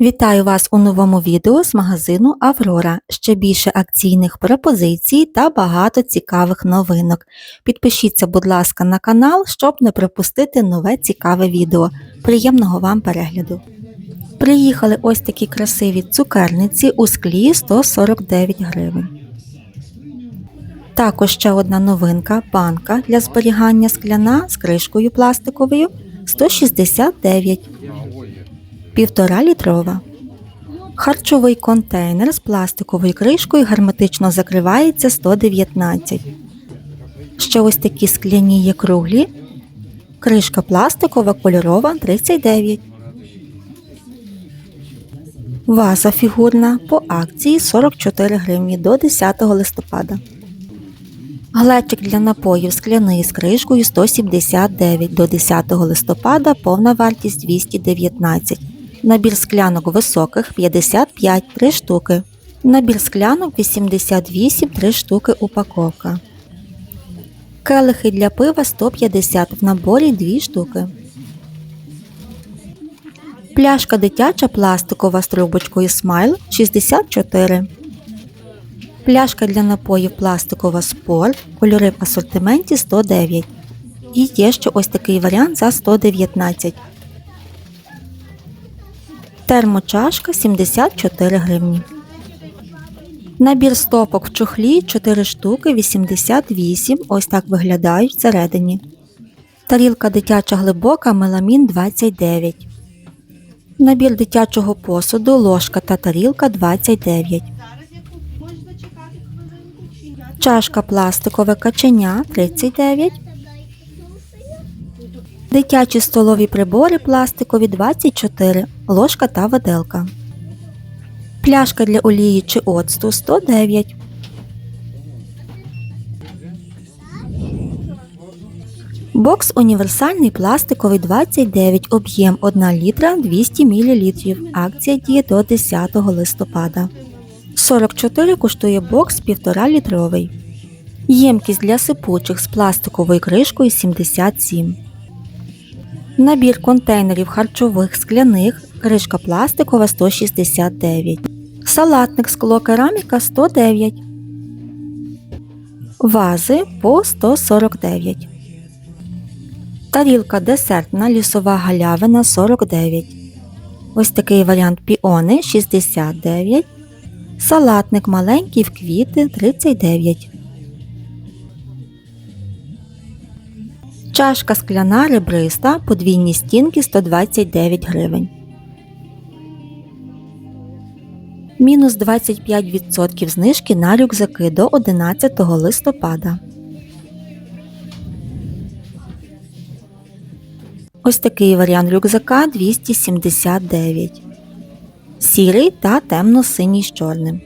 Вітаю вас у новому відео з магазину Аврора. Ще більше акційних пропозицій та багато цікавих новинок. Підпишіться, будь ласка, на канал, щоб не пропустити нове цікаве відео. Приємного вам перегляду! Приїхали ось такі красиві цукерниці у склі 149 гривень. Також ще одна новинка банка для зберігання скляна з кришкою пластиковою 169 півтора літрова. Харчовий контейнер з пластиковою кришкою герметично закривається 119. Ще ось такі скляні є круглі. Кришка пластикова кольорова 39. Ваза фігурна по акції 44 гривні до 10 листопада. Глечик для напоїв скляний з кришкою 179 до 10 листопада повна вартість 219. Набір склянок високих 55 3 штуки. Набір склянок 88 3 штуки упаковка. Келихи для пива 150 в наборі 2 штуки. Пляшка дитяча пластикова з трубочкою Смайл 64. Пляшка для напоїв пластикова спорт, кольори в асортименті 109. І є ще ось такий варіант за 119. Термочашка 74 гривні. Набір стопок в чохлі 4 штуки 88. Ось так виглядають всередині. Тарілка дитяча глибока меламін 29. Набір дитячого посуду, ложка та тарілка 29. Чашка пластикове каченя 39. Дитячі столові прибори пластикові 24, ложка та виделка. Пляшка для олії чи оцту 109. Бокс універсальний пластиковий 29, об'єм 1 літра 200 мл. Акція діє до 10 листопада. 44 коштує бокс 1,5 літровий. Ємкість для сипучих з пластиковою кришкою 77. Набір контейнерів харчових скляних, кришка пластикова 169. Салатник скло кераміка 109. Вази по 149. Тарілка десертна лісова галявина 49. Ось такий варіант піони 69. Салатник маленький в квіти 39. Чашка скляна ребриста, подвійні стінки 129 гривень. Мінус 25% знижки на рюкзаки до 11 листопада. Ось такий варіант рюкзака 279. Сірий та темно-синій з чорним.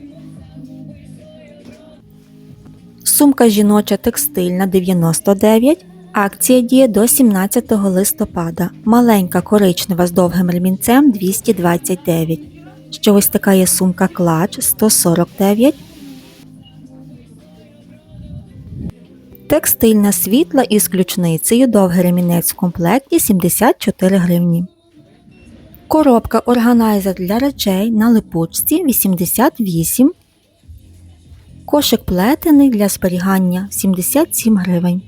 Сумка жіноча текстильна 99. Акція діє до 17 листопада. Маленька коричнева з довгим ремінцем 229. Ще ось така є сумка клач 149. Текстильна світла із ключницею довгий ремінець в комплекті 74 гривні. Коробка органайзер для речей на липучці 88. Кошик плетений для зберігання 77 гривень.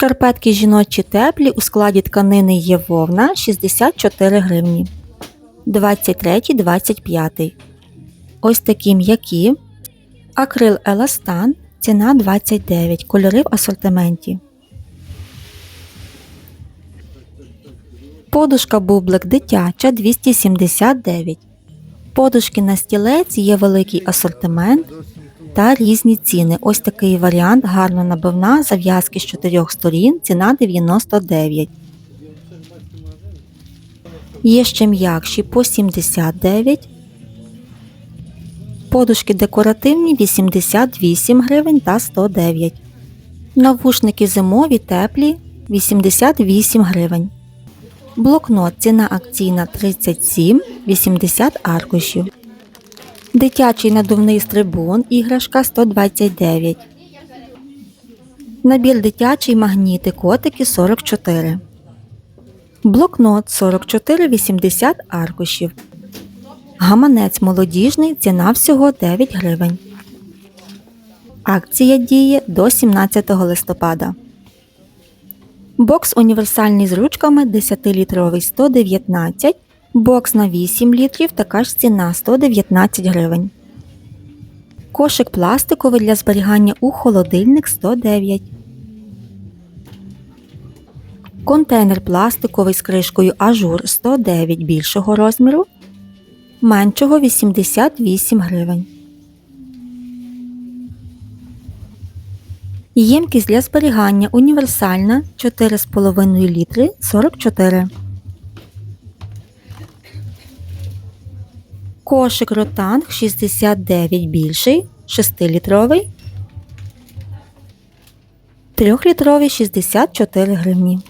Шкарпетки жіночі теплі у складі тканини є вовна 64 гривні. 23-25. Ось такі м'які. Акрил Еластан. Ціна 29. Кольори в асортименті. Подушка бублик дитяча 279. Подушки на стілець є великий асортимент та різні ціни. Ось такий варіант гарно набивна, зав'язки з чотирьох сторін, ціна 99. Є ще м'якші по 79. Подушки декоративні 88 гривень та 109. Навушники зимові теплі 88 гривень. Блокнот ціна акційна 37 80 аркушів. Дитячий надувний стрибун іграшка 129. Набір дитячий магніти котики 44. Блокнот 44,80 аркушів. Гаманець молодіжний ціна всього 9 гривень. Акція діє до 17 листопада. Бокс універсальний з ручками 10-літровий 119, бокс на 8 літрів така ж ціна 119 гривень. Кошик пластиковий для зберігання у холодильник 109. Контейнер пластиковий з кришкою ажур 109 більшого розміру, меншого 88 гривень. Ємкість для зберігання універсальна 4,5 літри 44. Кошик ротанг 69 більший 6-літровий. 3-літровий 64 гривні.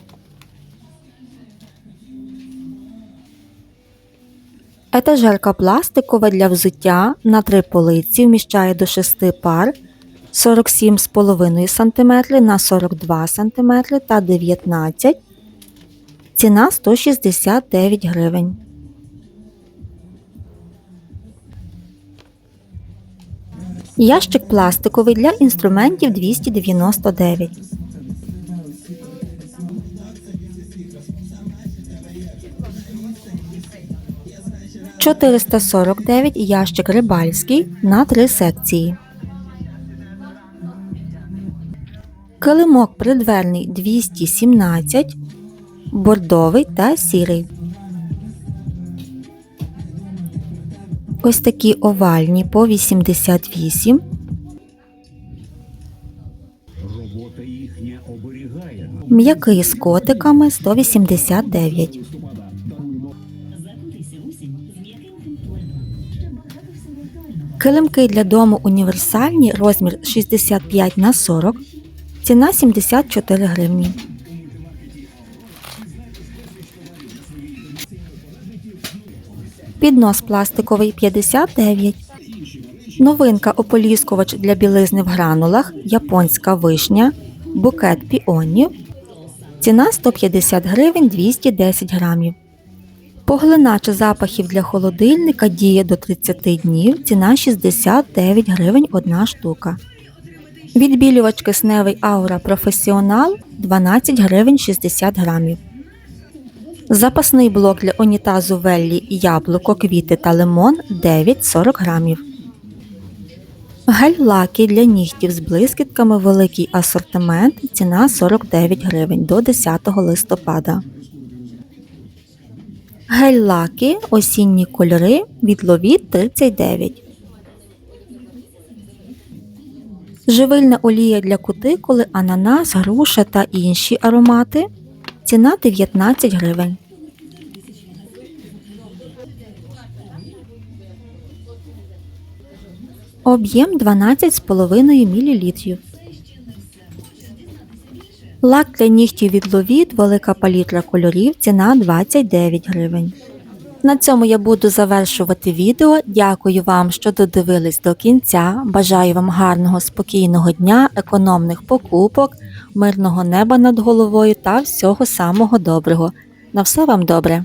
Етажерка пластикова для взуття на три полиці вміщає до 6 пар 47,5 см на 42 см та 19 Ціна 169 гривень. Ящик пластиковий для інструментів 299. Чотириста сорок дев'ять ящик рибальський на три секції. Килимок придверний 217, бордовий та сірий. Ось такі овальні по 88, Робота їхня оберігає нас. м'який з котиками 189. Килимки для дому універсальні, розмір 65 на 40, ціна 74 гривні. Піднос пластиковий 59. Новинка ополіскувач для білизни в гранулах, японська вишня, букет піонів. Ціна 150 гривень 210 грамів. Поглинач запахів для холодильника діє до 30 днів, ціна 69 гривень 1 штука. Відбілювач кисневий Аура Професіонал 12 гривень 60 грамів. Запасний блок для унітазу Веллі яблуко, квіти та лимон 9,40 грамів. Гель-лаки для нігтів з блискітками великий асортимент, ціна 49 гривень до 10 листопада. Гель-лаки осінні кольори від Ловіт 39. Живильна олія для кутикули, ананас, груша та інші аромати. Ціна 19 гривень. Об'єм 12,5 мл. Лак для нігтів від Ловіт, велика палітра кольорів, ціна 29 гривень. На цьому я буду завершувати відео. Дякую вам, що додивились до кінця. Бажаю вам гарного спокійного дня, економних покупок, мирного неба над головою та всього самого доброго. На все вам добре!